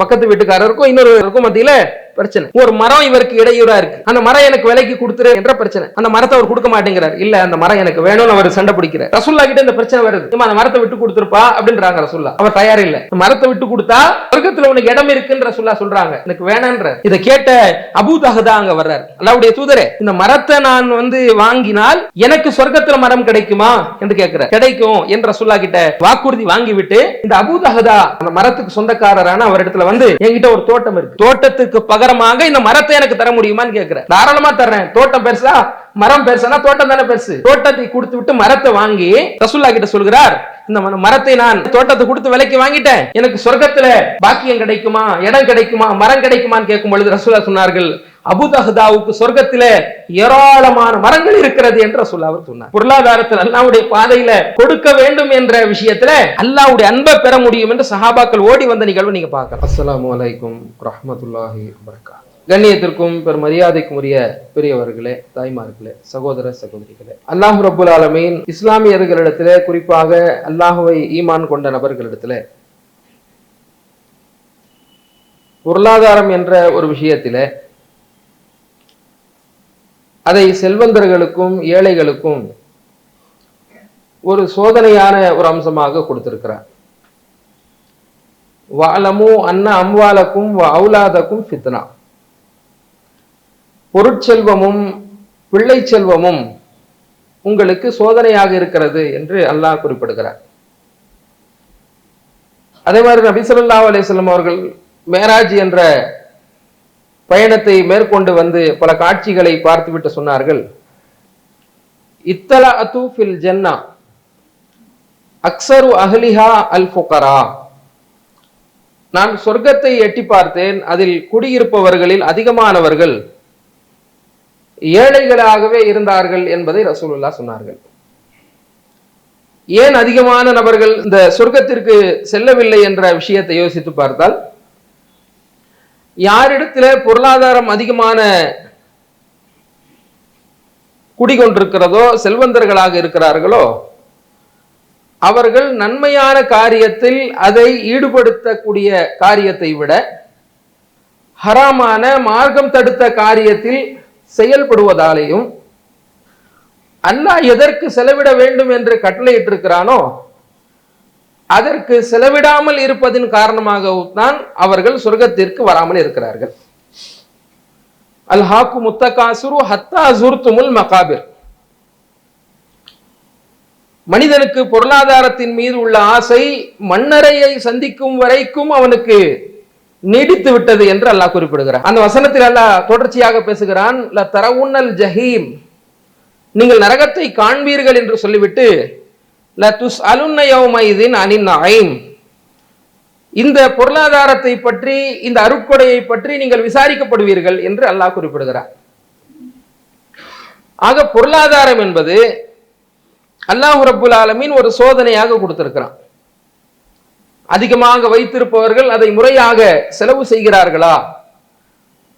பக்கத்து வீட்டுக்காரருக்கும் இன்னொருவருக்கும் மத்தியில பிரச்சனை. ஒரு மரம் இவருக்கு இடையூறா இருக்கு. அந்த மரம் எனக்கு விலைக்கு கொடுத்துரு என்ற பிரச்சனை. அந்த மரத்தை அவர் கொடுக்க மாட்டேங்கிறார். இல்ல அந்த மரம் எனக்கு வேணும்னு அவர் சண்டை பிடிக்கிறார். ரசுல்லா கிட்ட இந்த பிரச்சனை வருது. இம்மா அந்த மரத்தை விட்டு கொடுத்துருப்பா அப்படின்றாங்க ரசுல்லா. அவர் தயார் இல்ல. இந்த மரத்தை விட்டு கொடுத்தா சொர்க்கத்துல உனக்கு இடம் இருக்குன்ற ரசுல்லா சொல்றாங்க. எனக்கு வேணான்ற இதை கேட்ட அபூ தஹதா அங்க வர்றாரு. அல்லாவுடைய தூதரே இந்த மரத்தை நான் வந்து வாங்கினால் எனக்கு சொர்க்கத்துல மரம் கிடைக்குமா என்று கேட்கிறார் கிடைக்கும் என்று ரசுல்லா கிட்ட வாக்குறுதி வாங்கிவிட்டு இந்த அபூ தஹதா அந்த மரத்துக்கு சொந்தக்காரரான அவர் இடத்துல வந்து என்கிட்ட ஒரு தோட்டம் இருக்கு. தோட்டத்துக்கு பகரமாக இந்த மரத்தை எனக்கு தர முடியுமான்னு கேட்கிறேன் தாராளமா தர்றேன். தோட்டம் பெருசா? மரம் பெருசுனா தோட்டம் தானே பெருசு? தோட்டத்தை கொடுத்து விட்டு மரத்தை வாங்கி ரசுல்லா கிட்ட சொல்கிறார் இந்த மரத்தை நான் தோட்டத்தை கொடுத்து விலைக்கு வாங்கிட்டேன். எனக்கு சொர்க்கத்துல பாக்கியம் கிடைக்குமா? இடம் கிடைக்குமா? மரம் கிடைக்குமான்னு கேட்கும் பொழுது ரசுல்லா சொன்னார்கள் அபுதஹதாவுக்கு சொர்க்கத்தில ஏராளமான மரங்கள் இருக்கிறது என்று சொல்ல அவர் சொன்னார். பொருளாதாரத்தில் அல்லாவுடைய பாதையில கொடுக்க வேண்டும் என்ற விஷயத்துல அல்லாவுடைய அன்பை பெற முடியும் என்று சஹாபாக்கள் ஓடி வந்த நிகழ்வு நீங்க பார்க்கலாம். அஸ்லாம் வலைக்கும் ரஹமத்துல்லாஹி வரகா கண்ணியத்திற்கும் பெரும் மரியாதைக்கும் உரிய பெரியவர்களே தாய்மார்களே சகோதர சகோதரிகளே. அல்லாஹ் ரபுல் ஆலமீன் இஸ்லாமியர்களிடத்திலே குறிப்பாக அல்லாஹுவை ஈமான் கொண்ட நபர்களிடத்துல பொருளாதாரம் என்ற ஒரு விஷயத்திலே அதை செல்வந்தர்களுக்கும் ஏழைகளுக்கும் ஒரு சோதனையான ஒரு அம்சமாக கொடுத்திருக்கிறார். வாலமு அன்ன அம்வாலக்கும் அவுலாதக்கும் ஃபித்னா. பொருட்செல்வமும் பிள்ளை செல்வமும் உங்களுக்கு சோதனையாக இருக்கிறது என்று அல்லாஹ் குறிப்பிடுகிறார். அதே மாதிரி நபிசல்லா ஸல்லல்லாஹு அவர்கள் மேராஜ் என்ற பயணத்தை மேற்கொண்டு வந்து பல காட்சிகளை பார்த்துவிட்டு சொன்னார்கள். இத்தலா அத்து ஃபில் ஜன்னா. அக்சரு அஹ்லிஹா அல் ஃபுகரா நான் சொர்க்கத்தை எட்டி பார்த்தேன். அதில் குடியிருப்பவர்களில் அதிகமானவர்கள் ஏழைகளாகவே இருந்தார்கள் என்பதை ரசூலுல்லா சொன்னார்கள். ஏன் அதிகமான நபர்கள் இந்த சொர்க்கத்திற்கு செல்லவில்லை என்ற விஷயத்தை யோசித்து பார்த்தால் யாரிடத்துல பொருளாதாரம் அதிகமான குடிகொண்டிருக்கிறதோ செல்வந்தர்களாக இருக்கிறார்களோ அவர்கள் நன்மையான காரியத்தில் அதை ஈடுபடுத்தக்கூடிய காரியத்தை விட ஹராமான மார்க்கம் தடுத்த காரியத்தில் செயல்படுவதாலேயும் அல்லாஹ் எதற்கு செலவிட வேண்டும் என்று கட்டளையிட்டிருக்கிறானோ அதற்கு செலவிடாமல் இருப்பதின் காரணமாகவும் தான் அவர்கள் சொர்க்கத்திற்கு வராமல் இருக்கிறார்கள். அல்ஹாக்கு முத்தகாசுரு ஹத்தா ஜுர்துமுல் மகாபிர். மனிதனுக்கு பொருளாதாரத்தின் மீது உள்ள ஆசை மண்ணறையை சந்திக்கும் வரைக்கும் அவனுக்கு நீடித்து விட்டது என்று அல்லாஹ் குறிப்பிடுகிறான் அந்த வசனத்தில் அல்லாஹ் தொடர்ச்சியாக பேசுகிறான் ல தரவுன்னல் ஜஹீம். நீங்கள் நரகத்தை காண்பீர்கள் என்று சொல்லிவிட்டு லத்துஸ் அலுன்னயோமைதின் அலுன்னையவுமைதின் அனின் இந்த பொருளாதாரத்தை பற்றி இந்த அருக்கொடையை பற்றி நீங்கள் விசாரிக்கப்படுவீர்கள் என்று அல்லாஹ் குறிப்பிடுகிறார். ஆக பொருளாதாரம் என்பது அல்லாஹு ரபுல் ஆலமின் ஒரு சோதனையாக கொடுத்திருக்கிறான். அதிகமாக வைத்திருப்பவர்கள் அதை முறையாக செலவு செய்கிறார்களா?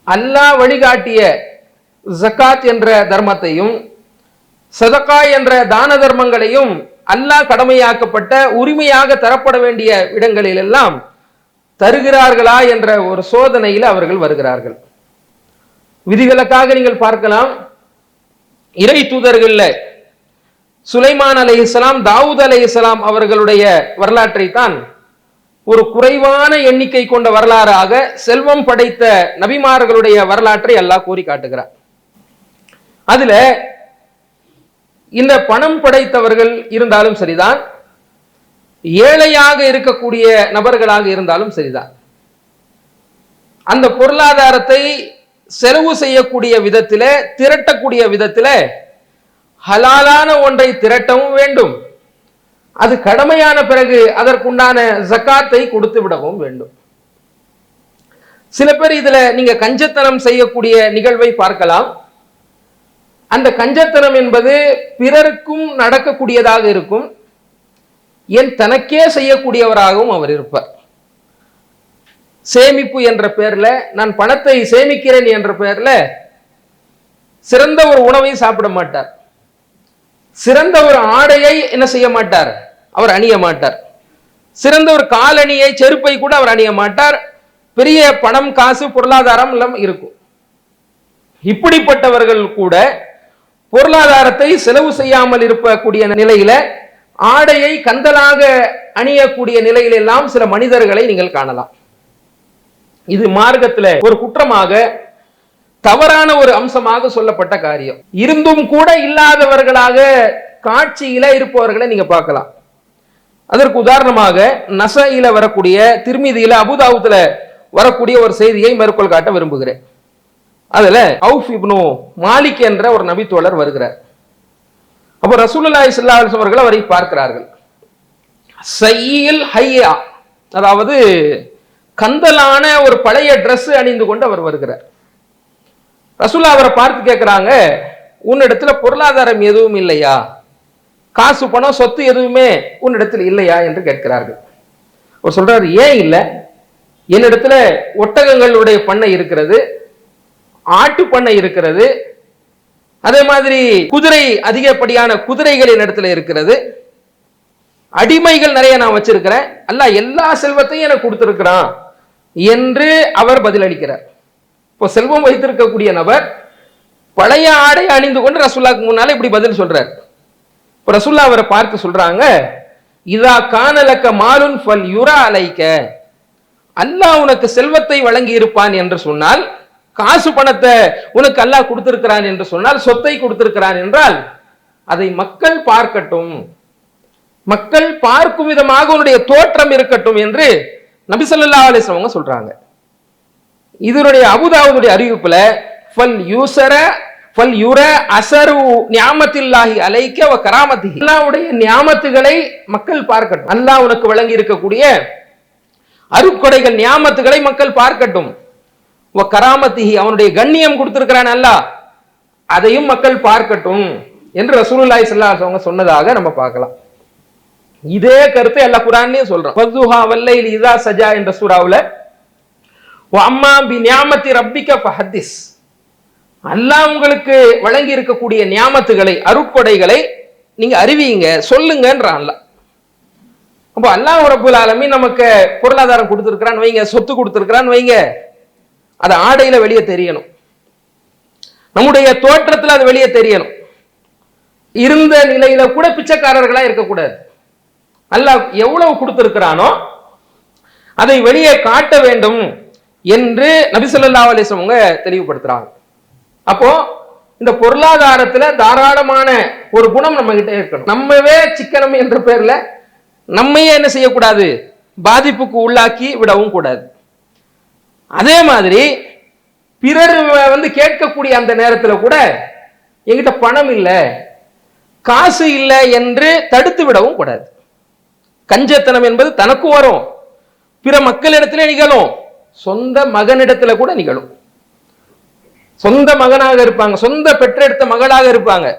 அல்லாஹ் வழிகாட்டிய ஜக்காத் என்ற தர்மத்தையும் சதக்கா என்ற தான தர்மங்களையும் அல்லாஹ் கடமையாக்கப்பட்ட உரிமையாக தரப்பட வேண்டிய இடங்களில் எல்லாம் தருகிறார்களா என்ற ஒரு சோதனையில் அவர்கள் வருகிறார்கள். விதிவிலக்காக நீங்கள் பார்க்கலாம். இறை தூதர்கள்ல சுலைமான் அலை இஸ்லாம் தாவூத் அலை இஸ்லாம் அவர்களுடைய வரலாற்றை தான் ஒரு குறைவான எண்ணிக்கை கொண்ட வரலாறாக செல்வம் படைத்த நபிமார்களுடைய வரலாற்றை அல்லாஹ் கூறி காட்டுகிறார் அதுல இந்த பணம் படைத்தவர்கள் இருந்தாலும் சரிதான். ஏழையாக இருக்கக்கூடிய நபர்களாக இருந்தாலும் சரிதான். அந்த பொருளாதாரத்தை செலவு செய்யக்கூடிய விதத்தில் திரட்டக்கூடிய விதத்தில் ஹலாலான ஒன்றை திரட்டவும் வேண்டும். அது கடமையான பிறகு அதற்குண்டான ஜக்காத்தை கொடுத்து விடவும் வேண்டும். சில பேர் இதுல நீங்க கஞ்சத்தனம் செய்யக்கூடிய நிகழ்வை பார்க்கலாம். அந்த கஞ்சத்தனம் என்பது பிறருக்கும் நடக்கக்கூடியதாக இருக்கும். என் தனக்கே செய்யக்கூடியவராகவும் அவர் இருப்பார். சேமிப்பு என்ற பெயர்ல நான் பணத்தை சேமிக்கிறேன் என்ற பெயர்ல சிறந்த ஒரு உணவை சாப்பிட மாட்டார். சிறந்த ஒரு ஆடையை என்ன செய்ய மாட்டார்? அவர் அணிய மாட்டார். சிறந்த ஒரு காலணியை செருப்பை கூட அவர் அணிய மாட்டார். பெரிய பணம் காசு பொருளாதாரம் எல்லாம் இருக்கும். இப்படிப்பட்டவர்கள் கூட பொருளாதாரத்தை செலவு செய்யாமல் இருக்கக்கூடிய நிலையில ஆடையை கந்தலாக அணியக்கூடிய நிலையில எல்லாம் சில மனிதர்களை நீங்கள் காணலாம். இது மார்க்கத்துல ஒரு குற்றமாக தவறான ஒரு அம்சமாக சொல்லப்பட்ட காரியம். இருந்தும் கூட இல்லாதவர்களாக காட்சியில இருப்பவர்களை நீங்க பார்க்கலாம். அதற்கு உதாரணமாக நசையில வரக்கூடிய திருமிதியில அபுதாபுத்துல வரக்கூடிய ஒரு செய்தியை மேற்கோள் காட்ட விரும்புகிறேன். அதில் அவுஃப் இப்னு மாலிக் என்ற ஒரு நபித்தோழர் வருகிறார். அப்போ ரசூலுல்லாஹி ஸல்லல்லாஹு அவர்கள் அவரை பார்க்கிறார்கள். சையில் ஹையா அதாவது கந்தலான ஒரு பழைய ட்ரெஸ் அணிந்து கொண்டு அவர் வருகிறார். ரசூலா அவரை பார்த்து கேட்குறாங்க உன்னிடத்துல பொருளாதாரம் எதுவும் இல்லையா? காசு பணம் சொத்து எதுவுமே உன்னிடத்தில் இல்லையா? என்று கேட்கிறார்கள். அவர் சொல்றாரு ஏன் இல்லை? என்னிடத்துல ஒட்டகங்களுடைய பண்ணை இருக்கிறது ஆட்டு பண்ணை இருக்கிறது. அதே மாதிரி குதிரை அதிகப்படியான குதிரைகள் என்னிடத்துல இருக்கிறது. அடிமைகள் நிறைய நான் வச்சிருக்கிறேன். அல்ல எல்லா செல்வத்தையும் எனக்கு கொடுத்துருக்கிறான் என்று அவர் பதிலளிக்கிறார். இப்போ செல்வம் வைத்திருக்கக்கூடிய நபர் பழைய ஆடை அணிந்து கொண்டு ரசுல்லாக்கு முன்னால் இப்படி பதில் சொல்றார். இப்போ ரசுல்லா அவரை பார்த்து சொல்றாங்க இதா கானலக்க மாலுன் ஃபல் யுரா அலைக்க. அல்லாஹ் உனக்கு செல்வத்தை வழங்கி இருப்பான் என்று சொன்னால் காசு பணத்தை உனக்கு அல்லாஹ் கொடுத்திருக்கிறான் என்று சொன்னால் சொத்தை கொடுத்திருக்கிறான் என்றால் அதை மக்கள் பார்க்கட்டும். மக்கள் பார்க்கும் விதமாக உன்னுடைய தோற்றம் இருக்கட்டும் என்று நபி ஸல்லல்லாஹு அவங்க சொல்றாங்க. இதனுடைய அபுதாவுடைய அறிவிப்புல ஃபல் யூசர ஃபல் யுர அசரு நியாமத்தில்லாஹி அலைக்க வ கராமத்தி அல்லாவுடைய நியாமத்துகளை மக்கள் பார்க்கட்டும். அல்லாஹ் உனக்கு வழங்கி இருக்கக்கூடிய அருக்கொடைகள் நியாமத்துகளை மக்கள் பார்க்கட்டும். கராமத்திஹி அவனுடைய கண்ணியம் கொடுத்திருக்கிறான் அல்லாஹ் அதையும் மக்கள் பார்க்கட்டும் என்று ரசூலுல்லாய் ஸல்லல்லாஹு அவங்க சொன்னதாக நம்ம பார்க்கலாம். இதே கருத்தை அல்ல குரான்லயும் சொல்றான். பதுஹா வல்லை இதா சஜா என்ற சூறாவில் அம்மா பி நியாமத்தி ரப்பிக்க ஃபஹத்திஸ். அல்லாஹ் உங்களுக்கு வழங்கி இருக்கக்கூடிய நியாமத்துகளை அருட்கொடைகளை நீங்க அறிவிங்க சொல்லுங்கன்றான் அல்லாஹ். அப்போ அல்லாஹ் ரபுல் ஆலமி நமக்கு பொருளாதாரம் கொடுத்துருக்கிறான்னு வைங்க சொத்து கொடுத்துருக்கிறான்னு வைங்க. அது ஆடையில வெளியே தெரியணும். நம்முடைய தோற்றத்தில் அது வெளியே தெரியணும். இருந்த நிலையில கூட பிச்சைக்காரர்களா இருக்கக்கூடாது. அல்லாஹ் எவ்வளவு கொடுத்திருக்கிறானோ அதை வெளியே காட்ட வேண்டும் என்று நபிசல்லா அலிஸ்வங்க தெளிவுபடுத்துறாங்க. அப்போ இந்த பொருளாதாரத்துல தாராளமான ஒரு குணம் நம்ம கிட்ட இருக்கணும். நம்மவே சிக்கனம் என்ற பேர்ல நம்மையே என்ன செய்யக்கூடாது? பாதிப்புக்கு உள்ளாக்கி விடவும் கூடாது. அதே மாதிரி பிறர் வந்து கேட்கக்கூடிய அந்த நேரத்தில் கூட எங்கிட்ட பணம் இல்லை காசு இல்லை என்று தடுத்து விடவும் கூடாது. கஞ்சத்தனம் என்பது தனக்கும் வரும். பிற மக்களிடத்திலே நிகழும். சொந்த மகனிடத்துல கூட நிகழும். சொந்த மகனாக இருப்பாங்க. சொந்த பெற்றெடுத்த மகளாக இருப்பாங்க.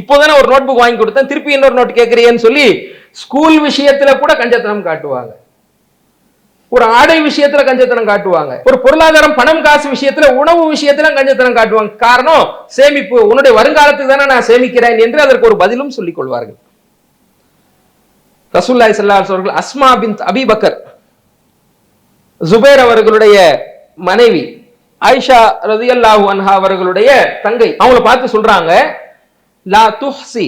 இப்போதானே ஒரு நோட் புக் வாங்கி கொடுத்தேன். திருப்பி இன்னொரு நோட் கேட்கறியேன்னு சொல்லி ஸ்கூல் விஷயத்துல கூட கஞ்சத்தனம் காட்டுவாங்க. ஒரு ஆடை விஷயத்துல கஞ்சத்தனம் காட்டுவாங்க. ஒரு பொருளாதாரம் பணம் காசு விஷயத்துல உணவு விஷயத்துல கஞ்சத்தனம் காட்டுவாங்க. காரணம் சேமிப்பு உன்னுடைய வருங்காலத்துக்கு தானே நான் சேமிக்கிறேன் என்று அதற்கு ஒரு பதிலும் சொல்லிக் கொள்வார்கள். ரசூல்லாய் சல்லாஸ் அவர்கள் அஸ்மா பின் அபிபக்கர் ஜுபேர் அவர்களுடைய மனைவி ஆயிஷா ரதியல்லாஹு அன்ஹா அவர்களுடைய தங்கை அவங்கள பார்த்து சொல்றாங்க லா துஹ்சி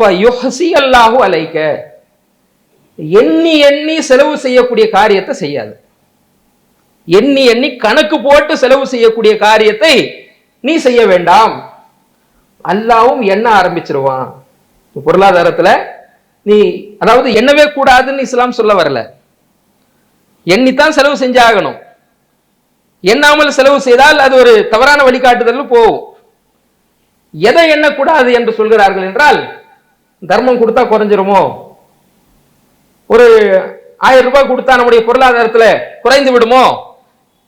ஃபயுஹ்சி அல்லாஹு அலைக்க. எண்ணி எண்ணி செலவு செய்யக்கூடிய காரியத்தை செய்யாது. எண்ணி எண்ணி கணக்கு போட்டு செலவு செய்யக்கூடிய காரியத்தை நீ செய்ய வேண்டாம். அல்லாவும் எண்ண ஆரம்பிச்சிருவான்? பொருளாதாரத்துல நீ அதாவது எண்ணவே கூடாதுன்னு இஸ்லாம் சொல்ல வரல. எண்ணித்தான் செலவு செஞ்சாகணும். எண்ணாமல் செலவு செய்தால் அது ஒரு தவறான வழிகாட்டுதல் போகும். எதை எண்ணக்கூடாது என்று சொல்கிறார்கள் என்றால் தர்மம் கொடுத்தா குறைஞ்சிருமோ? ஒரு ஆயிரம் ரூபாய் கொடுத்தா நம்முடைய பொருளாதாரத்துல குறைந்து விடுமோ?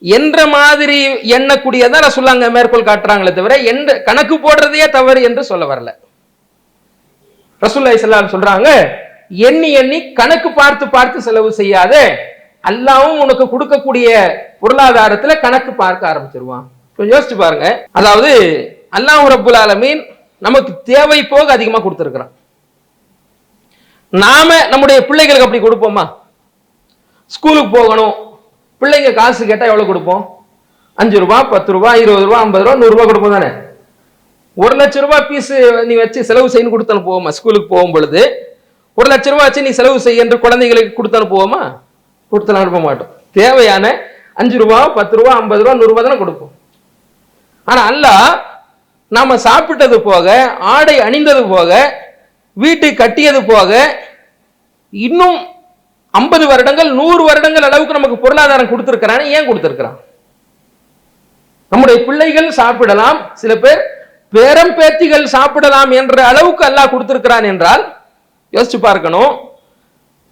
என்ற மாதிரி எண்ணக்கூடியதான் சொல்லாங்க மேற்கோள் காட்டுறாங்களே தவிர எந்த கணக்கு போடுறதையே தவறு என்று சொல்ல வரல. ரசூல்லா இஸ்லாம் சொல்றாங்க எண்ணி எண்ணி கணக்கு பார்த்து பார்த்து செலவு செய்யாத அல்லாவும் உனக்கு கொடுக்கக்கூடிய பொருளாதாரத்துல கணக்கு பார்க்க ஆரம்பிச்சிருவான். கொஞ்சம் யோசிச்சு பாருங்க. அதாவது அல்லாஹ் ரபுல் ஆலமீன் நமக்கு தேவை போக அதிகமா கொடுத்துருக்குறான். நாம நம்முடைய பிள்ளைகளுக்கு அப்படி கொடுப்போமா? ஸ்கூலுக்கு போகணும். பிள்ளைங்க காசு கேட்டால் எவ்வளோ கொடுப்போம்? அஞ்சு ரூபா பத்து ரூபா இருபது ரூபா ஐம்பது ரூபா நூறுரூவா கொடுப்போம் தானே? ஒரு லட்ச ரூபா பீஸு நீ வச்சு செலவு செய்யணும் கொடுத்து அனுப்புவோமா ஸ்கூலுக்கு போகும் பொழுது. ஒரு லட்ச ரூபா வச்சு நீ செலவு செய்ய என்று குழந்தைகளுக்கு கொடுத்து அனுப்புவோமா கொடுத்து அனுப்ப மாட்டோம். தேவையான அஞ்சு ரூபா பத்து ரூபா ஐம்பது ரூபா நூறுரூவா தானே கொடுப்போம். ஆனால் அல்ல நாம் சாப்பிட்டது போக ஆடை அணிந்தது போக வீட்டை கட்டியது போக இன்னும் ஐம்பது வருடங்கள் நூறு வருடங்கள் அளவுக்கு நமக்கு பொருளாதாரம் கொடுத்துருக்கிறான்னு ஏன் கொடுத்திருக்கிறான்? நம்முடைய பிள்ளைகள் சாப்பிடலாம் சில பேர் பேரம் பேத்திகள் சாப்பிடலாம் என்ற அளவுக்கு அல்லாஹ் கொடுத்துருக்கிறான் என்றால் யோசிச்சு பார்க்கணும்.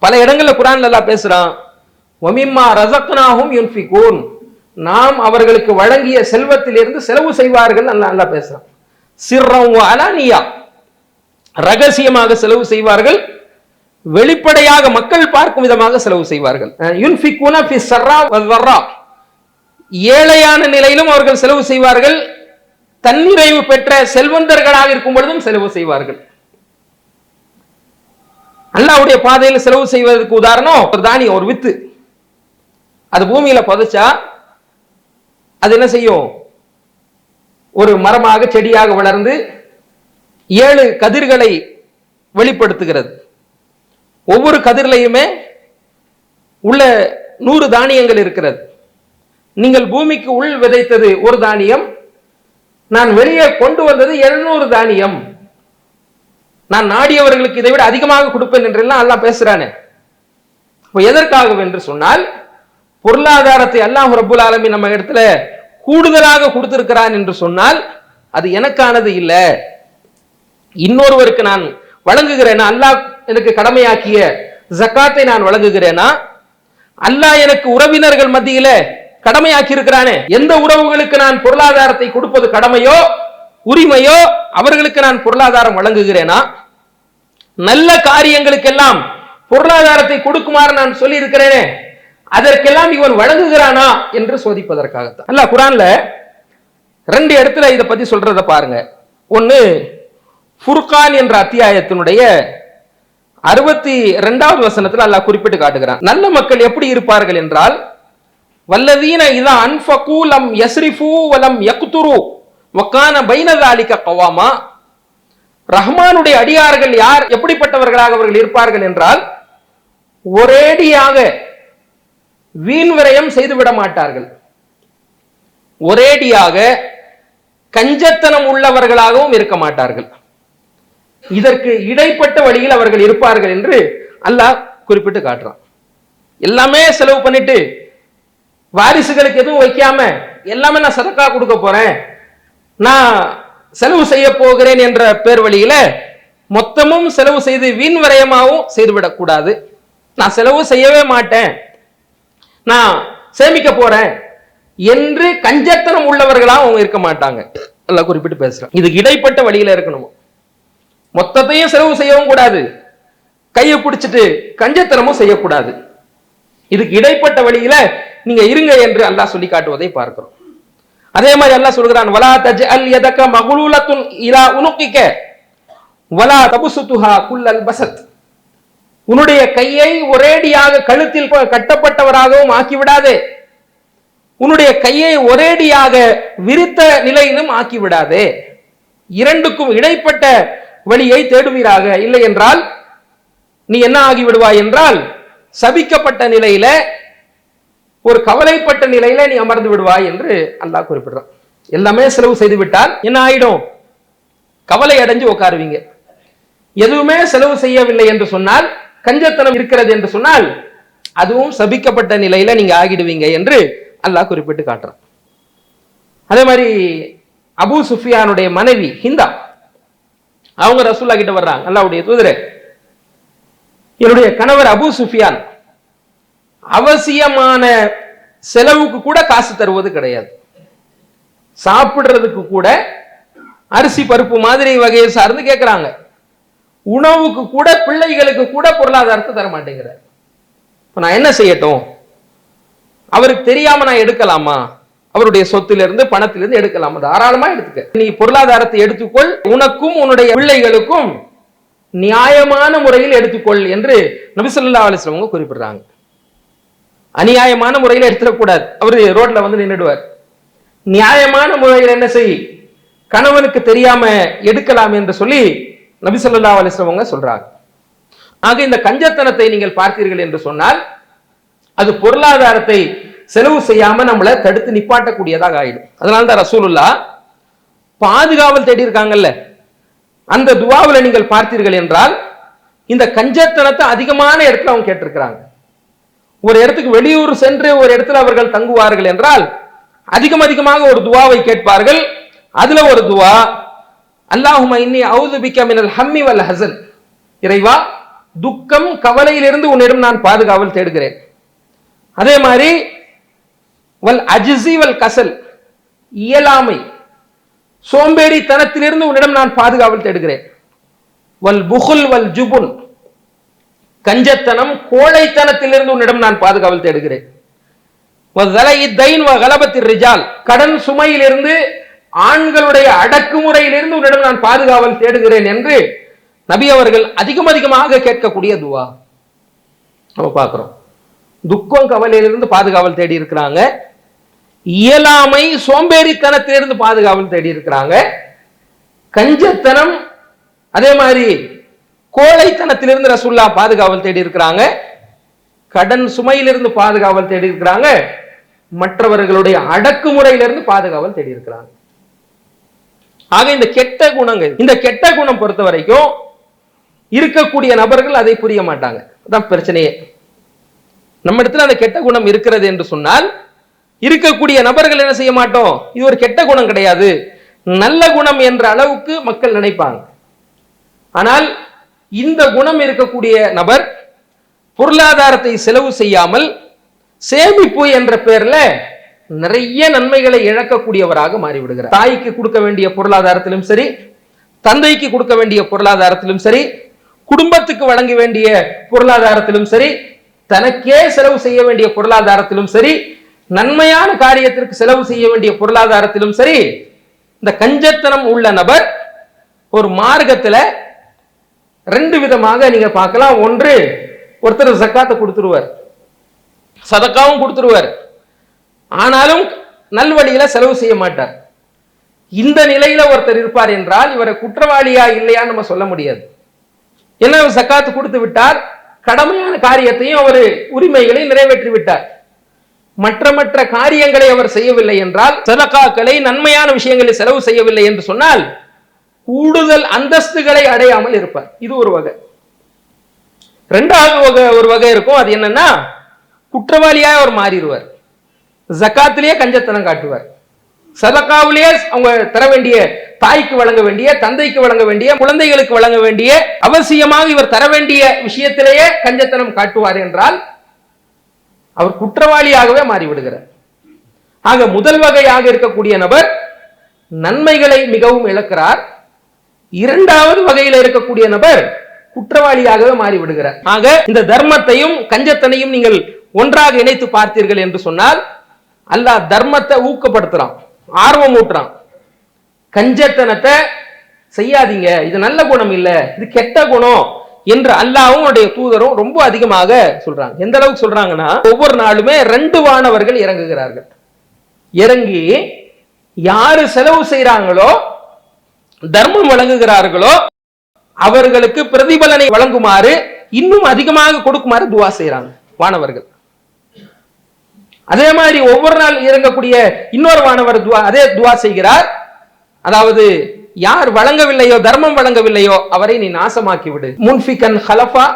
பல இடங்களில் குரான் எல்லாம் பேசுறான் ஒமிம்மா ரசக்னாகும் யுன்ஃபிகூன். நாம் அவர்களுக்கு வழங்கிய செல்வத்திலிருந்து செலவு செய்வார்கள் நல்லா நல்லா பேசுகிறான் சிர்ரம் அலானியா. ரகசியமாக செலவு செய்வார்கள். வெளிப்படையாக மக்கள் பார்க்கும் விதமாக செலவு செய்வார்கள். ஏழையான நிலையிலும் அவர்கள் செலவு செய்வார்கள். தன்னிறைவு பெற்ற செல்வந்தர்களாக இருக்கும் பொழுதும் செலவு செய்வார்கள். அல்லாவுடைய பாதையில் செலவு செய்வதற்கு உதாரணம் ஒரு தானியம் ஒரு வித்து. அது பூமியில புதைச்சா அது என்ன செய்யும்? ஒரு மரமாக செடியாக வளர்ந்து ஏழு கதிர்களை வெளிப்படுத்துகிறது. ஒவ்வொரு கதிர்லையுமே உள்ள நூறு தானியங்கள் இருக்கிறது. நீங்கள் பூமிக்கு உள் விதைத்தது ஒரு தானியம் நான் வெளியே கொண்டு வந்தது எழுநூறு தானியம். நான் நாடியவர்களுக்கு இதை விட அதிகமாக கொடுப்பேன் என்றெல்லாம் அல்லாஹ் பேசுறானே. இப்போ எதற்காக என்று சொன்னால் பொருளாதாரத்தை அல்லாஹ் ரபுல் ஆலமி நம்ம இடத்துல கூடுதலாக கொடுத்திருக்கிறான் என்று சொன்னால் அது எனக்கானது இல்லை. இன்னொருவருக்கு நான் வழங்குகிறேனா? அல்லாஹ் எனக்கு கடமையாக்கிய ஜக்காத்தை நான் வழங்குகிறேனா? அல்லாஹ் எனக்கு உறவினர்கள் மத்தியில கடமையாக்கி இருக்கிறானே எந்த உறவுகளுக்கு நான் பொருளாதாரத்தை கொடுப்பது கடமையோ உரிமையோ அவர்களுக்கு நான் பொருளாதாரம் வழங்குகிறேனா? நல்ல காரியங்களுக்கெல்லாம் பொருளாதாரத்தை கொடுக்குமாறு நான் சொல்லி இருக்கிறேனே அதற்கெல்லாம் இவன் வழங்குகிறானா என்று சோதிப்பதற்காகத்தான். அல்ல குரான்ல ரெண்டு இடத்துல இதை பத்தி சொல்றத பாருங்க. ஒன்னு ஃபுர்கான் என்ற அத்தியாயத்தினுடைய அறுபத்தி ரெண்டாவது வசனத்தில் அல்லாஹ் குறிப்பிட்டு காட்டுகிறான். நல்ல மக்கள் எப்படி இருப்பார்கள் என்றால் வல்லதீன இதா அன்ஃபகு லம் யஸ்ரிஃபு வலம் யக்துரு வக்கான பைனதாலிக கவாமா. ரஹ்மானுடைய அடியார்கள் யார் எப்படிப்பட்டவர்களாக அவர்கள் இருப்பார்கள் என்றால் ஒரேடியாக வீண் விரயம் செய்துவிட மாட்டார்கள். ஒரேடியாக கஞ்சத்தனம் உள்ளவர்களாகவும் இருக்க மாட்டார்கள். இதற்கு இடைப்பட்ட வழியில் அவர்கள் இருப்பார்கள் என்று அல்லாஹ் குறிப்பிட்டு காட்டுறான். எல்லாமே செலவு பண்ணிட்டு வாரிசுகளுக்கு எதுவும் வைக்காம எல்லாமே நான் சதக்கா கொடுக்க போறேன் நான் செலவு செய்ய போகிறேன் என்ற பேர் வழியில மொத்தமும் செலவு செய்து வீண் செய்துவிடக்கூடாது நான் செலவு செய்யவே மாட்டேன். நான் சேமிக்க போறேன் என்று கஞ்சத்தனம் உள்ளவர்களாக அவங்க இருக்க மாட்டாங்க. எல்லாம் குறிப்பிட்டு பேசுறேன். இதுக்கு இடைப்பட்ட வழியில இருக்கணும்? மொத்தத்தையும் செலவு செய்யவும் கூடாது. கையை பிடிச்சிட்டு கஞ்சத்தனமும் செய்யக்கூடாது. இதுக்கு இடைப்பட்ட வழியில நீங்க இருங்க என்று அல்லாஹ் சொல்லி காட்டுவதை பார்க்கிறோம். அதே மாதிரி அல்லாஹ் சொல்கிறான் வலா தஜ் அல் எதக்க மகுலூலத்துன் இலா உனுக்கிக்க வலா தபுசுத்துஹா குல்லல் பசத். உன்னுடைய கையை ஒரேடியாக கழுத்தில் கட்டப்பட்டவராகவும் ஆக்கிவிடாதே. உன்னுடைய கையை ஒரேடியாக விரித்த நிலையிலும் ஆக்கிவிடாதே. இரண்டுக்கும் இடைப்பட்ட வழியை தேடுவீராக. இல்லை என்றால் நீ என்ன ஆகிவிடுவாய் என்றால் சபிக்கப்பட்ட நிலையில ஒரு கவலைப்பட்ட நிலையில நீ அமர்ந்து விடுவாய் என்று அல்லாஹ் குறிப்பிடுறான். எல்லாமே செலவு செய்து விட்டால் என்ன ஆயிடும்? கவலை அடைஞ்சு உட்காருவீங்க எதுவுமே செலவு செய்யவில்லை என்று சொன்னால் கஞ்சத்தனம் இருக்கிறது என்று சொன்னால் அதுவும் சபிக்கப்பட்ட நிலையில நீங்க ஆகிடுவீங்க என்று அல்லாஹ் குறிப்பிட்டு காட்டுறான். அதே மாதிரி அபு சுஃபியானுடைய மனைவி ஹிந்தா. அவங்க ரசூல்லா கிட்ட வர்றாங்க. அல்லாவுடைய தூதரே. என்னுடைய கணவர் அபு சுஃபியான் அவசியமான செலவுக்கு கூட காசு தருவது கிடையாது. சாப்பிடுறதுக்கு கூட அரிசி பருப்பு மாதிரி வகையை சார்ந்து கேட்கிறாங்க உணவுக்கு கூட பிள்ளைகளுக்கு கூட பொருளாதாரத்தை தர மாட்டேங்கிறார். இப்போ நான் என்ன செய்யட்டும்? அவருக்கு தெரியாம நான் எடுக்கலாமா? அவருடைய சொத்திலிருந்து பணத்திலிருந்து எடுக்கலாம். தாராளமா எடுத்துக்க. நீ பொருளாதாரத்தை எடுத்துக்கொள். உனக்கும் உன்னுடைய பிள்ளைகளுக்கும் நியாயமான முறையில் எடுத்துக்கொள் என்று நபிசல்லா அலிஸ்லவங்க குறிப்பிடுறாங்க. அநியாயமான முறையில் எடுத்துடக்கூடாது. அவரு ரோட்ல வந்து நின்றுடுவார். நியாயமான முறையில் என்ன செய்? கணவனுக்கு தெரியாம எடுக்கலாம் என்று சொல்லி நபிசல்லா அலிஸ்லவங்க சொல்றாங்க. ஆக இந்த கஞ்சத்தனத்தை நீங்கள் பார்த்தீர்கள் என்று சொன்னால் அது பொருளாதாரத்தை செலவு செய்யாம நம்மளை தடுத்து நிப்பாட்டக்கூடியதாக ஆயிடும். அதனால தான் ரசூலுல்லா பாதுகாவல் தேடி இருக்காங்கல்ல. அந்த துவாவில் நீங்கள் பார்த்தீர்கள் என்றால் இந்த கஞ்சத்தனத்தை அதிகமான இடத்துல அவங்க கேட்டிருக்கிறாங்க. ஒரு இடத்துக்கு வெளியூர் சென்று ஒரு இடத்துல அவர்கள் தங்குவார்கள் என்றால் அதிகம் அதிகமாக ஒரு துவாவை கேட்பார்கள். அதுல ஒரு துவா அல்லாஹும இன்னி அவுது பிக்க மினல் ஹம்மி வல் ஹசன். இறைவா துக்கம் கவலையிலிருந்து உன்னிடம் நான் பாதுகாவல் தேடுகிறேன். அதே மாதிரி வல் அஜிசி வல் கசல். இயலாமை. சோம்பேறித்தனத்திலிருந்து உன்னிடம் நான் பாதுகாவல் தேடுகிறேன். வல் புகுல் வல் ஜுபுன். கஞ்சத்தனம் கோழைத்தனத்திலிருந்து உன்னிடம் நான் பாதுகாவல் தேடுகிறேன். ரிஜால். கடன் சுமையிலிருந்து ஆண்களுடைய அடக்குமுறையிலிருந்து உன்னிடம் நான் பாதுகாவல் தேடுகிறேன் என்று நபி அவர்கள் அதிகம் அதிகமாக கேட்கக்கூடிய துவா. நம்ம பார்க்கிறோம். துக்கம் கவலையிலிருந்து பாதுகாவல் தேடி இருக்கிறாங்க. இயலாமை சோம்பேறித்தனத்திலிருந்து பாதுகாவல் தேடி இருக்கிறாங்க. கஞ்சத்தனம் அதே மாதிரி கோழைத்தனத்திலிருந்து ரசுல்லா பாதுகாவல் தேடி இருக்கிறாங்க. கடன் சுமையிலிருந்து பாதுகாவல் தேடி இருக்கிறாங்க. மற்றவர்களுடைய அடக்குமுறையிலிருந்து பாதுகாவல் தேடி இருக்கிறாங்க. ஆக இந்த கெட்ட குணங்கள் இந்த கெட்ட குணம் பொறுத்த வரைக்கும் இருக்கக்கூடிய நபர்கள் அதை புரிய மாட்டாங்க. அதான் பிரச்சனையே. நம்ம இடத்துல அந்த கெட்ட குணம் இருக்கிறது என்று சொன்னால் இருக்கக்கூடிய நபர்கள் என்ன செய்ய மாட்டோம்? இது ஒரு கெட்ட குணம் கிடையாது. நல்ல குணம் என்ற அளவுக்கு மக்கள் நினைப்பாங்க. ஆனால் இந்த குணம் இருக்கக்கூடிய நபர் பொருளாதாரத்தை செலவு செய்யாமல் சேமிப்பு என்ற பெயர்ல நிறைய நன்மைகளை இழக்கக்கூடியவராக மாறிவிடுகிறார். தாய்க்கு கொடுக்க வேண்டிய பொருளாதாரத்திலும் சரி தந்தைக்கு கொடுக்க வேண்டிய பொருளாதாரத்திலும் சரி குடும்பத்துக்கு வழங்க வேண்டிய பொருளாதாரத்திலும் சரி தனக்கே செலவு செய்ய வேண்டிய பொருளாதாரத்திலும் சரி நன்மையான காரியத்திற்கு செலவு செய்ய வேண்டிய பொருளாதாரத்திலும் சரி இந்த கஞ்சத்தனம் உள்ள நபர் ஒரு மார்க்கத்தில் ரெண்டு விதமாக நீங்க பார்க்கலாம். ஒன்று ஒருத்தர் சக்காத்தை கொடுத்துருவார். சதக்காவும் கொடுத்துருவார். ஆனாலும் நல்வழியில செலவு செய்ய மாட்டார். இந்த நிலையில ஒருத்தர் இருப்பார் என்றால் இவரை குற்றவாளியா இல்லையான்னு நம்ம சொல்ல முடியாது. என்ன சக்காத்து கொடுத்து விட்டார்? கடமையான காரியத்தையும் அவர் உரிமைகளை நிறைவேற்றி விட்டார் மற்ற மற்ற காரியங்களை அவர் செய்யவில்லை என்றால் சதக்காக்களை நன்மையான விஷயங்களை செலவு செய்யவில்லை என்று சொன்னால் கூடுதல் அந்தஸ்துகளை அடையாமல் இருப்பார். இது ஒரு வகை. ரெண்டாவது வகை ஒரு வகை இருக்கும். அது என்னன்னா குற்றவாளியா அவர் மாறிடுவார். ஜக்காத்திலேயே கஞ்சத்தனம் காட்டுவார். சதக்காவிலேயே அவங்க தர வேண்டிய தாய்க்கு வழங்க வேண்டிய தந்தைக்கு வழங்க வேண்டிய குழந்தைகளுக்கு வழங்க வேண்டிய அவசியமாக இவர் தர வேண்டிய விஷயத்திலேயே கஞ்சத்தனம் காட்டுவார் என்றால் அவர் குற்றவாளியாகவே மாறிவிடுகிறார். ஆக முதல் வகையாக இருக்கக்கூடிய நபர் நன்மைகளை மிகவும் இழக்கிறார். இரண்டாவது வகையில் இருக்கக்கூடிய நபர் குற்றவாளியாகவே மாறிவிடுகிறார். ஆக இந்த தர்மத்தையும் கஞ்சத்தனையும் நீங்கள் ஒன்றாக இணைத்து பார்த்தீர்கள் என்று சொன்னால் அல்லாஹ் தர்மத்தை ஊக்கப்படுத்துறான். ஆர்வம் ஊட்டுறான். கஞ்சத்தனத்தை செய்யாதீங்க. இது நல்ல குணம் இல்லை. இது கெட்ட குணம் என்று அல்லாவும் உடைய தூதரும் ரொம்ப அதிகமாக சொல்றாங்க. எந்த அளவுக்கு சொல்றாங்கன்னா ஒவ்வொரு நாளுமே ரெண்டு வானவர்கள் இறங்குகிறார்கள். இறங்கி யாரு செலவு செய்யறாங்களோ தர்மம் வழங்குகிறார்களோ அவர்களுக்கு பிரதிபலனை வழங்குமாறு இன்னும் அதிகமாக கொடுக்குமாறு துவா செய்யறாங்க வானவர்கள். அதே மாதிரி ஒவ்வொரு நாள் இறங்கக்கூடிய இன்னொரு வானவர் துவா அதே துவா செய்கிறார். அதாவது யார் வழங்கவில்லையோ தர்மம் வழங்கவில்லையோ அவரை நீ நாசமாக்கி விடு முன்ஃபிகன் ஹலஃபா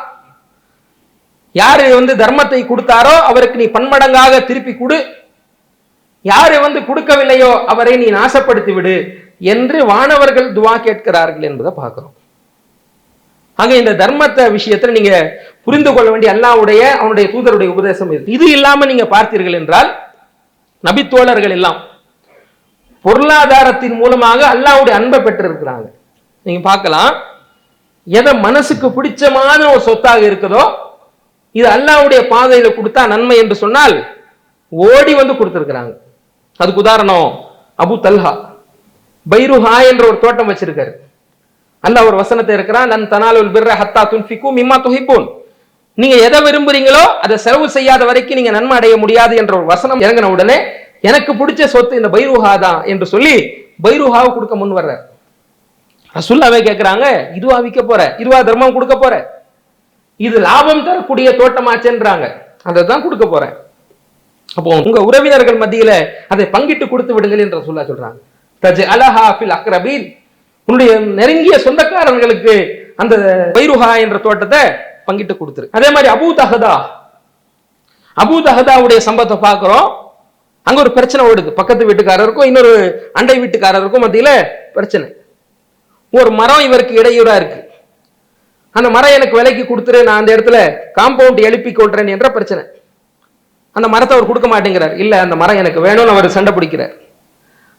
யாரு வந்து தர்மத்தை கொடுத்தாரோ அவருக்கு நீ பன்மடங்காக திருப்பி கொடு. யாரு வந்து கொடுக்கவில்லையோ அவரை நீ நாசப்படுத்தி விடு என்று வானவர்கள் துவா கேட்கிறார்கள் என்பதை பார்க்கிறோம். ஆக இந்த தர்மத்தை விஷயத்துல நீங்க புரிந்து கொள்ள வேண்டிய அல்லாவுடைய அவனுடைய தூதருடைய உபதேசம் இது. இது இல்லாம நீங்க பார்த்தீர்கள் என்றால் நபித்தோழர்கள் எல்லாம் பொருளாதாரத்தின் மூலமாக அல்லாவுடைய அன்பை பெற்றிருக்கிறாங்க. நீங்க பார்க்கலாம். எதை மனசுக்கு பிடிச்சமான ஒரு சொத்தாக இருக்குதோ இது அல்லாவுடைய பாதையில கொடுத்தா நன்மை என்று சொன்னால் ஓடி வந்து கொடுத்திருக்கிறாங்க. அதுக்கு உதாரணம் அபு தல்ஹா பைருஹா என்ற ஒரு தோட்டம் வச்சிருக்காரு. அல்லாஹ் ஒரு வசனத்தை இருக்கிறான் நன் தனாலுல் பிர்ர ஹத்தா துன்ஃபிக்கும் மிம்மா துஹிப்பூன். நீங்க எதை விரும்புறீங்களோ அதை செலவு செய்யாத வரைக்கும் நீங்க நன்மை அடைய முடியாது என்ற ஒரு வசனம் இறங்கின உடனே எனக்கு பிடிச்ச சொத்து இந்த பைரூஹா தான் என்று சொல்லி பைருஹாவை கொடுக்க முன் வர்றார். ரசுல்லாவே கேட்கிறாங்க இதுவா விற்க போற இதுவா தர்மம் கொடுக்க போற. இது லாபம் தரக்கூடிய தோட்டமாச்சேன்றாங்க. அதை தான் கொடுக்க போறேன் அப்போ உங்க உறவினர்கள் மத்தியில அதை பங்கிட்டு கொடுத்து விடுங்கள் என்று சொல்லா சொல்றாங்க. தஜ் அலஹா ஃபில் அக்ரபீன். உன்னுடைய நெருங்கிய சொந்தக்காரர்களுக்கு அந்த பைருஹா என்ற தோட்டத்தை பங்கிட்டு கொடுத்துரு. அதே மாதிரி அபூ தஹதா. அபூ தஹதாவுடைய சம்பவத்தை பார்க்குறோம். அங்க ஒரு பிரச்சனை ஓடுது. பக்கத்து வீட்டுக்காரருக்கும் இன்னொரு அண்டை வீட்டுக்காரருக்கும் மத்தியில பிரச்சனை. ஒரு மரம் இவருக்கு இடையூறா இருக்கு. அந்த மரம் எனக்கு விலைக்கு கொடுத்துரு நான் அந்த இடத்துல காம்பவுண்ட் எழுப்பி கொள்றேன் என்ற பிரச்சனை. அந்த மரத்தை அவர் கொடுக்க மாட்டேங்கிறார். இல்ல அந்த மரம் எனக்கு வேணும்னு அவர் சண்டை பிடிக்கிறார்.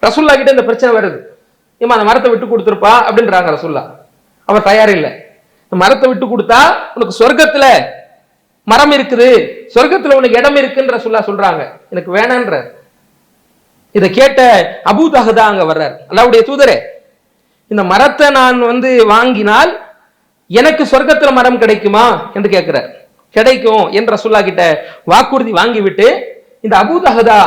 ரசுல்லா கிட்ட இந்த பிரச்சனை வருது. இம்மா அந்த மரத்தை விட்டு கொடுத்துருப்பா? அப்படின்றாங்க ரசுல்லா. அவன் தயார் இல்லை. இந்த மரத்தை விட்டு கொடுத்தா உனக்கு சொர்க்கத்துல மரம் இருக்குது. சொர்க்கத்துல உனக்கு இடம் இருக்குன்ற ரசுல்லா சொல்றாங்க. எனக்கு வேணான்ற. இதை கேட்ட அபு தஹதா அங்க வர்றார். அல்லாவுடைய தூதரே இந்த மரத்தை நான் வந்து வாங்கினால் எனக்கு சொர்க்கத்துல மரம் கிடைக்குமா என்று கேட்கிறார். கிடைக்கும் என்ற சொல்லா கிட்ட வாக்குறுதி வாங்கிவிட்டு இந்த அபூதஹதா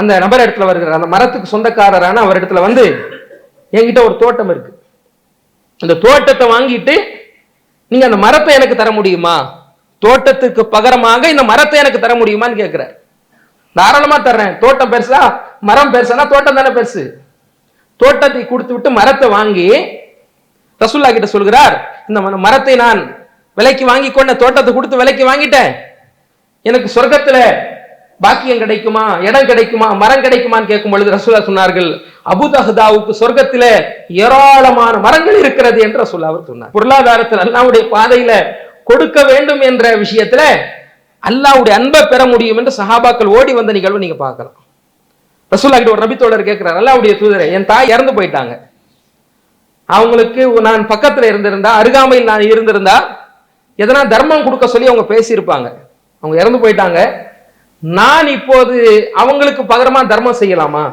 அந்த நபர் இடத்துல வருகிறார். அந்த மரத்துக்கு சொந்தக்காரரான அவர் இடத்துல வந்து என்கிட்ட ஒரு தோட்டம் இருக்கு. அந்த தோட்டத்தை வாங்கிட்டு நீங்க அந்த மரத்தை எனக்கு தர முடியுமா? தோட்டத்துக்கு பகரமாக இந்த மரத்தை எனக்கு தர முடியுமான்னு கேட்கிறார். தாராளமா தர்றேன். தோட்டம் பெருசா? மரம் பெருசானா தோட்டம் தானே பெருசு? தோட்டத்தை கொடுத்து விட்டு மரத்தை வாங்கி ரசுல்லா கிட்ட சொல்கிறார் இந்த மரத்தை நான் விலைக்கு வாங்கி கொண்ட தோட்டத்தை கொடுத்து விலைக்கு வாங்கிட்டேன். எனக்கு சொர்க்கத்துல பாக்கியம் கிடைக்குமா? இடம் கிடைக்குமா? மரம் கிடைக்குமான்னு கேட்கும் பொழுது ரசூலா சொன்னார்கள் அபுதஹதாவுக்கு சொர்க்கத்தில ஏராளமான மரங்கள் இருக்கிறது என்று ரசூலா அவர் சொன்னார். பொருளாதாரத்தில் அல்லாவுடைய பாதையில கொடுக்க வேண்டும் என்ற விஷயத்துல அல்லாவுடைய அன்பை பெற முடியும் என்று சஹாபாக்கள் ஓடி வந்த நிகழ்வு நீங்க பார்க்கலாம். ரசூலா கிட்ட ஒரு நபித்தோழர் கேட்கிறார் அல்லாவுடைய தூதரை என் தாய் இறந்து போயிட்டாங்க. அவங்களுக்கு நான் பக்கத்துல இருந்திருந்தா அருகாமையில் நான் இருந்திருந்தா எதனா தர்மம் கொடுக்க சொல்லி அவங்க பேசியிருப்பாங்க. அவங்க இறந்து போயிட்டாங்க. நான் இப்போது அவங்களுக்கு பகரமா தர்மம் செய்யலாமா?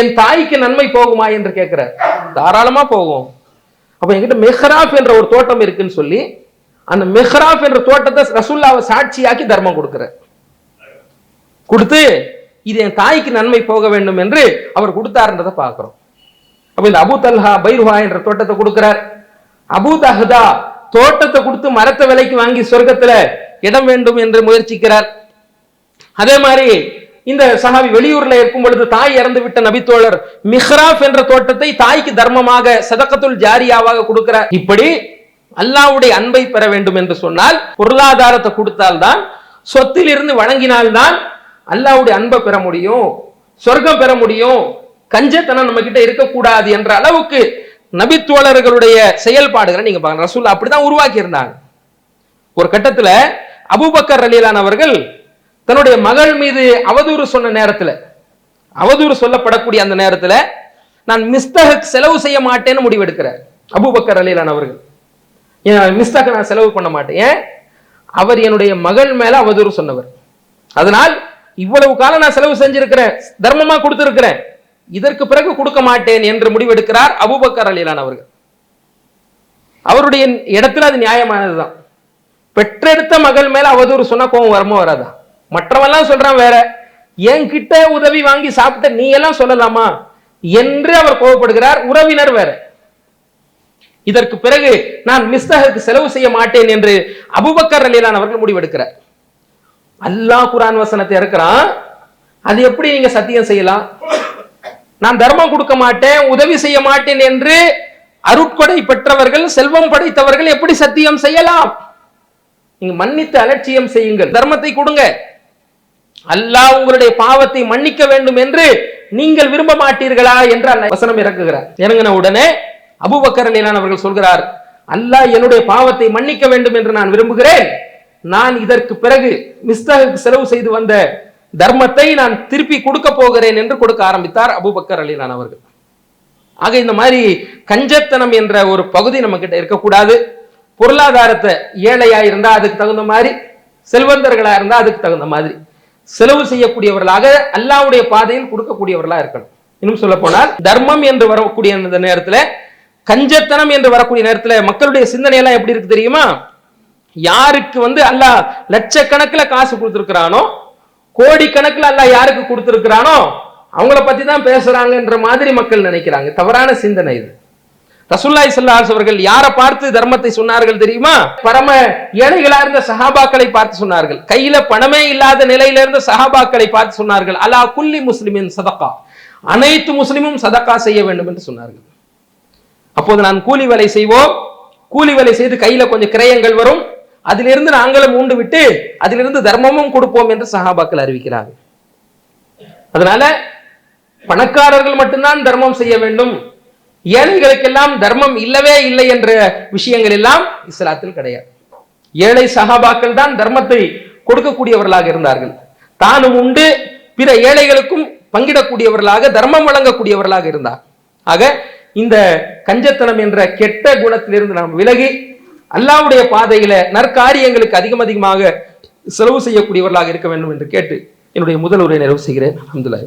என் தாய்க்கு நன்மை போகுமா என்று கேட்கிறார் தாராளமா போகும். அப்ப என்கிட்ட மெஹ்ராப் என்ற ஒரு தோட்டம் இருக்குன்னு சொல்லி அந்த மெஹராப் என்ற தோட்டத்தை ரசுல்லாவை சாட்சியாக்கி தர்மம் கொடுக்கிறார் கொடுத்து இது என் தாய்க்கு நன்மை போக வேண்டும் என்று அவர் கொடுத்தாருன்றதை பார்க்கிறோம். அப்ப இந்த அபு தல்ஹா பைருஹா என்ற தோட்டத்தை கொடுக்கிறார். அபு தஹதா தோட்டத்தை கொடுத்து மரத்தை விலைக்கு வாங்கி சொர்க்கத்துல இடம் வேண்டும் என்று முயற்சிக்கிறார். அதே மாதிரி இந்த சஹாபி வெளியூர்ல இருக்கும் பொழுது தாய் இறந்து விட்ட நபித்தோழர் மிஹ்ராப் என்ற தோட்டத்தை தாய்க்கு தர்மமாக சதக்கத்துள் ஜாரியாவாக கொடுக்கிறார் இப்படி அல்லாவுடைய அன்பை பெற வேண்டும் என்று சொன்னால் பொருளாதாரத்தை கொடுத்தால்தான் சொத்தில் இருந்து வழங்கினால்தான் அல்லாஹ்வுடைய அன்பை பெற முடியும் சொர்க்கம் பெற முடியும் கஞ்சத்தனம் நம்ம கிட்ட இருக்கக்கூடாது என்ற அளவுக்கு நபித்தோழர்களுடைய செயல்பாடுகளை நீங்க பாருங்க. ரசூல்லா அப்படிதான் உருவாக்கி இருந்தாங்க ஒரு கட்டத்துல அபூபக்கர் ரலீலான் அவர்கள் தன்னுடைய மகள் மீது அவதூறு சொன்ன நேரத்துல அவதூறு சொல்லப்படக்கூடிய அந்த நேரத்துல நான் மிஸ்தக செலவு செய்ய மாட்டேன்னு முடிவெடுக்கிறார். அபுபக்கர் அலிலான் அவர்கள். என் மிஸ்தக நான் செலவு பண்ண மாட்டேன். ஏன்? அவர் என்னுடைய மகள் மேல அவதூறு சொன்னவர். அதனால் இவ்வளவு காலம் நான் செலவு செஞ்சிருக்கிறேன் தர்மமா கொடுத்திருக்கிறேன். இதற்கு பிறகு கொடுக்க மாட்டேன் என்று முடிவெடுக்கிறார் அபுபக்கர் அலிலான் அவர்கள். அவருடைய இடத்துல அது நியாயமானதுதான். பெற்றெடுத்த மகள் மேல அவதூறு சொன்னா கோவம் வரமோ வராதா? மற்றவெல்லாம் சொல்றான் வேற. என்கிட்ட உதவி வாங்கி சாப்பிட்ட நீ எல்லாம் சொல்லலாமா? என்று அவர் கோவப்படுகிறார். உறவினர் வேற. இதற்கு பிறகு நான் மிஸ்தகருக்கு செலவு செய்ய மாட்டேன் என்று அபுபக்கர் அலிலான் அவர்கள் முடிவெடுக்கிறார். அல்லாஹ் குரான் வசனத்தை இறக்குறான். அது எப்படி நீங்க சத்தியம் செய்யலாம்? நான் தர்மம் கொடுக்க மாட்டேன் உதவி செய்ய மாட்டேன் என்று அருட்கொடை பெற்றவர்கள் செல்வம் படைத்தவர்கள் எப்படி சத்தியம் செய்யலாம்? நீங்க மன்னித்து அலட்சியம் செய்யுங்கள். தர்மத்தை கொடுங்க. அல்லாஹ் உங்களுடைய பாவத்தை மன்னிக்க வேண்டும் என்று நீங்கள் விரும்ப மாட்டீர்களா என்று அல்லாஹ் வசனம் இறக்குகிறார். இறங்கின உடனே அபுபக்கர் அலிலான் அவர்கள் சொல்கிறார் அல்லாஹ் என்னுடைய பாவத்தை மன்னிக்க வேண்டும் என்று நான் விரும்புகிறேன். நான் இதற்கு பிறகு மிஸ்தகுக்கு செலவு செய்து வந்த தர்மத்தை நான் திருப்பி கொடுக்க போகிறேன் என்று கொடுக்க ஆரம்பித்தார் அபுபக்கர் அலிலான் அவர்கள். ஆக இந்த மாதிரி கஞ்சத்தனம் என்ற ஒரு பகுதி நம்ம கிட்ட இருக்கக்கூடாது. பொருளாதாரத்தை ஏழையா இருந்தா அதுக்கு தகுந்த மாதிரி செல்வந்தர்களா இருந்தா அதுக்கு தகுந்த மாதிரி. செலவு செய்யக்கூடியவர்களாக அல்லாவுடைய பாதையில் கொடுக்கக்கூடியவர்களாக இருக்கணும். இன்னும் சொல்ல போனால் தர்மம் என்று வரக்கூடிய அந்த நேரத்தில் கஞ்சத்தனம் என்று வரக்கூடிய நேரத்தில் மக்களுடைய சிந்தனை எல்லாம் எப்படி இருக்கு தெரியுமா? யாருக்கு வந்து அல்லாஹ் லட்சக்கணக்கில் காசு கொடுத்திருக்கிறானோ கோடிக்கணக்கில் அல்லாஹ் யாருக்கு கொடுத்துருக்கிறானோ அவங்கள பத்தி தான் பேசுறாங்கன்ற மாதிரி மக்கள் நினைக்கிறாங்க. தவறான சிந்தனை இது. ரசுல்லாய் ஸல்லல்லாஹு அவர்கள் யாரை பார்த்து தர்மத்தை சொன்னார்கள் தெரியுமா? பரம ஏழைகளா இருந்த சஹாபாக்களை பார்த்து சொன்னார்கள். கையில பணமே இல்லாத நிலையில இருந்த சஹாபாக்களை பார்த்து சொன்னார்கள். அலா குல்லி முஸ்லிமின் சதக்கா. அனைத்து முஸ்லிமும் சதக்கா செய்ய வேண்டும் என்று சொன்னார்கள். அப்போது நான் கூலி வேலை செய்வோம். கூலி வேலை செய்து கையில கொஞ்சம் கிரயங்கள் வரும். அதிலிருந்து நாங்களும் உண்டு விட்டு அதிலிருந்து தர்மமும் கொடுப்போம் என்று சஹாபாக்கள் அறிவிக்கிறார்கள். அதனால பணக்காரர்கள் மட்டும்தான் தர்மம் செய்ய வேண்டும். ஏழைகளுக்கெல்லாம் தர்மம் இல்லவே இல்லை என்ற விஷயங்கள் எல்லாம் இஸ்லாத்தில் கிடையாது. ஏழை சகாபாக்கள் தான் தர்மத்தை கொடுக்கக்கூடியவர்களாக இருந்தார்கள். தானும் உண்டு பிற ஏழைகளுக்கும் பங்கிடக்கூடியவர்களாக தர்மம் வழங்கக்கூடியவர்களாக இருந்தார். ஆக இந்த கஞ்சத்தனம் என்ற கெட்ட குணத்திலிருந்து நாம் விலகி அல்லாவுடைய பாதையில நற்காரியங்களுக்கு அதிகம் அதிகமாக செலவு செய்யக்கூடியவர்களாக இருக்க வேண்டும் என்று கேட்டு என்னுடைய முதல் உரை நிறைவு செய்கிறேன். அல்ஹம்துலில்லாஹ்